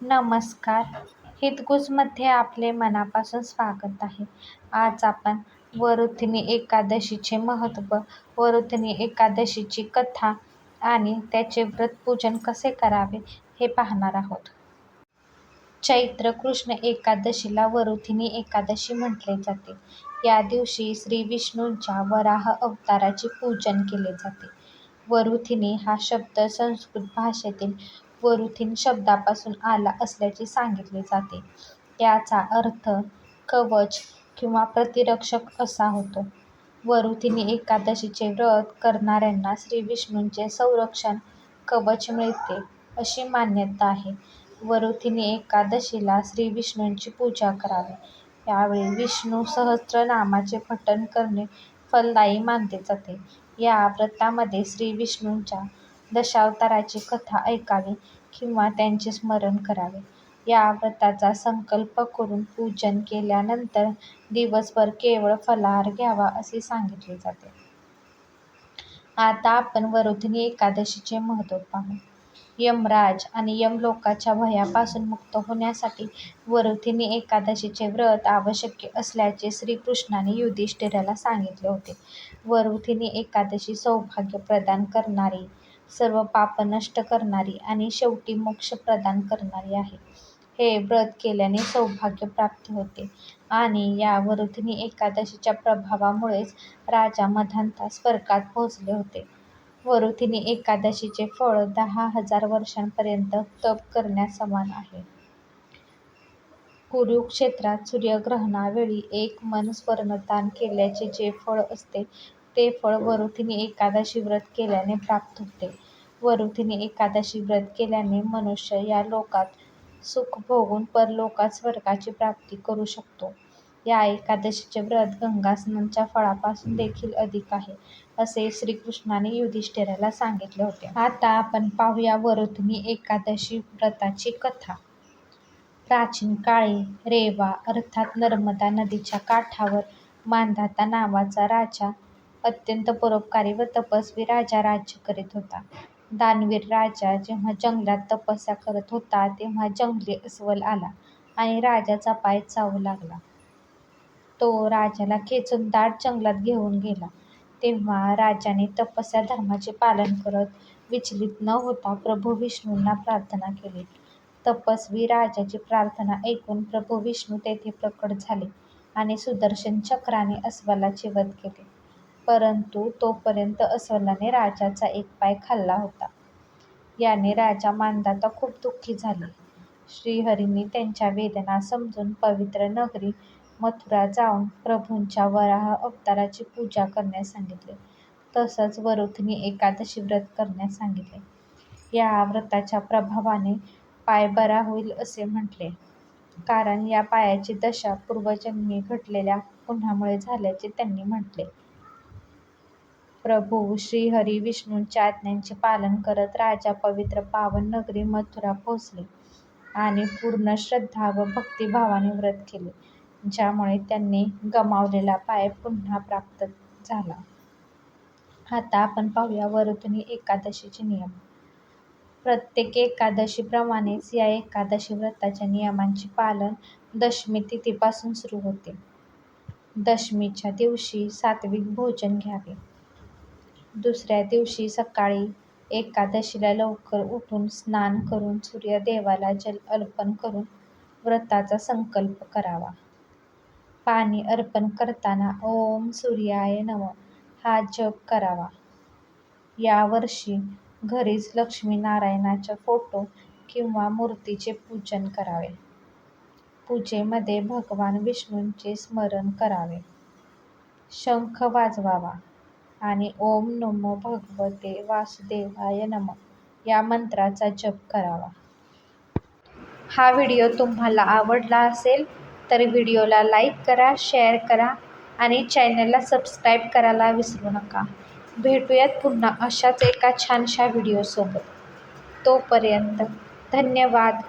नमस्कार. हितगुजमध्ये आपले मनापासून स्वागत आहे. आज आपण वरुथिनी एकादशीचे महत्त्व वरुथिनी एकादशीची कथा आणि त्याचे व्रतपूजन कसे करावे हे पाहणार आहोत. चैत्र कृष्ण एकादशीला वरुथिनी एकादशी म्हटले जाते. या दिवशी श्री विष्णूंच्या वराह अवताराचे पूजन केले जाते. वरुथिनी हा शब्द संस्कृत भाषेतील वरुथिन शब्दापासून आला असल्याचे सांगितले जाते. याचा अर्थ कवच किंवा प्रतिरक्षक असा होतो. वरुथिनी एकादशीचे व्रत करणाऱ्यांना श्री विष्णूंचे संरक्षण कवच मिळते अशी मान्यता आहे. वरुथिनी एकादशीला श्री विष्णूंची पूजा करावी. यावेळी विष्णू सहस्त्रनामाचे पठण करणे फलदायी मानले जाते. या व्रतामध्ये श्री विष्णूंच्या दशावताराची कथा ऐकावी किंवा त्यांचे स्मरण करावे. या व्रताचा संकल्प करून पूजन केल्यानंतर दिवसभर केवळ फलाहार घ्यावा असे सांगितले जाते. आता आपण वरुधिनी एकादशीचे महत्त्व पाहू. यमराज आणि यमलोकाच्या भयापासून मुक्त होण्यासाठी वरुधिनी एकादशीचे व्रत आवश्यक असल्याचे श्रीकृष्णाने युधिष्ठिराला सांगितले होते. वरुधिनी एकादशी सौभाग्य प्रदान करणारी सर्व पाप नष्ट करणारी आणि शेवटी मोक्ष प्रदान करणारी आहे. हे व्रत केल्याने सौभाग्य प्राप्ती होते. आणि या वरुथिनी एकादशीच्या प्रभावामुळेच राजा मधांता स्वर्गात पोहोचले होते. वरुथिनी एकादशीचे फळ दहा हजार वर्षांपर्यंत तप करण्यासमान आहे. कुरुक्षेत्रात सूर्यग्रहणावेळी एक मन स्वर्णदान केल्याचे जे फळ असते ते फळ वरुथिनी एकादशी व्रत केल्याने प्राप्त होते. वरुथिनी एकादशी व्रत केल्याने मनुष्य या लोकात सुख भोगून परलोकात स्वर्गाची प्राप्ती करू शकतो. या एकादशीचे व्रत गंगास्नानाच्या फळापासून देखील अधिक आहे असे श्रीकृष्णाने युधिष्ठिराला सांगितले होते. आता आपण पाहूया वरुथिनी एकादशी व्रताची कथा. प्राचीन काळी रेवा अर्थात नर्मदा नदीच्या काठावर मांधाता नावाचा राजा अत्यंत परोपकारी व तपस्वी राजा राज्य करीत होता. दानवीर राजा जेव्हा जंगलात तपस्या करत होता तेव्हा जंगली अस्वल आला आणि राजाचा पाय चावू लागला. तो राजाला खेचून दाट जंगलात घेऊन गेला. तेव्हा राजाने तपस्या धर्माचे पालन करत विचलित न होता प्रभू विष्णूंना प्रार्थना केली. तपस्वी राजाची प्रार्थना ऐकून प्रभू विष्णू तेथे प्रकट झाले आणि सुदर्शन चक्राने अस्वलाचे वध केले. परंतु तोपर्यंत अस्वलाने राजाचा एक पाय खाल्ला होता. याने राजा मानदाता खूप दुःखी झाले. श्रीहरींनी त्यांच्या वेदना समजून पवित्र नगरी मथुरा जाऊन प्रभूंच्या वराह अवताराची पूजा करण्यास सांगितले. तसंच वरुथिनी एकादशी व्रत करण्यास सांगितले. या व्रताच्या प्रभावाने पाय बरा होईल असे म्हटले. कारण या पायाची दशा पूर्वजन्मी घडलेल्या गुन्ह्यामुळे झाल्याचे त्यांनी म्हटले. प्रभू श्रीहरी विष्णूंच्या आज्ञांचे पालन करत राजा पवित्र पावन नगरी मथुरा पोहोचले आणि पूर्ण श्रद्धा व भक्तिभावाने व्रत केले ज्यामुळे त्यांनी गमावलेला पाय पुन्हा प्राप्त झाला. आता आपण पाहूया वरतुनी एकादशीचे नियम. प्रत्येक एकादशीप्रमाणेच या एकादशी व्रताच्या नियमांचे पालन दशमी तिथीपासून सुरू होते. दशमीच्या दिवशी सात्विक भोजन घ्यावे. दुसऱ्या दिवशी सकाळी एकादशीला लवकर उठून स्नान करून सूर्यदेवाला जल अर्पण करून व्रताचा संकल्प करावा. पाणी अर्पण करताना ओम सूर्याय नमः हा जप करावा. यावर्षी घरीच लक्ष्मीनारायणाच्या फोटो किंवा मूर्तीचे पूजन करावे. पूजेमध्ये भगवान विष्णूंचे स्मरण करावे. शंख वाजवावा. आणि ओम नमो भगवते वासुदेवाय नम. या मंत्राचा जप करावा. हा व्हिडिओ तुम्हाला आवडला असेल तर व्हिडिओला लाईक करा शेअर करा आणि चॅनलला सबस्क्राईब करायला विसरू नका. भेटूयात पुन्हा अशाच एका छानशा व्हिडिओसोबत. तोपर्यंत धन्यवाद.